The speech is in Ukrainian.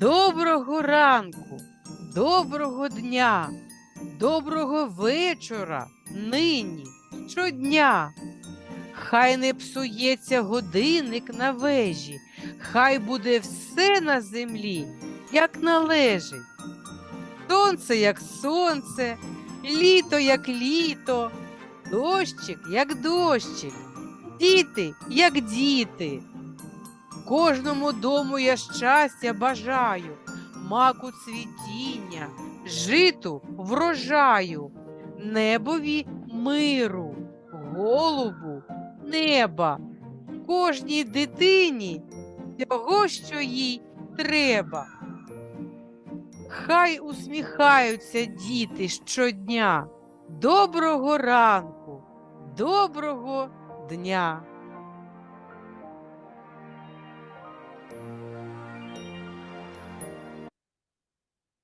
Доброго ранку, доброго дня, доброго вечора, нині, щодня. Хай не псується годинник на вежі, хай буде все на землі, як належить. Сонце, як сонце, літо, як літо, дощик, як дощик, діти, як діти. Кожному дому я щастя бажаю, маку цвітіння, житу врожаю, небові миру, голубу неба, кожній дитині того, що їй треба. Хай усміхаються діти щодня. Доброго ранку, доброго дня.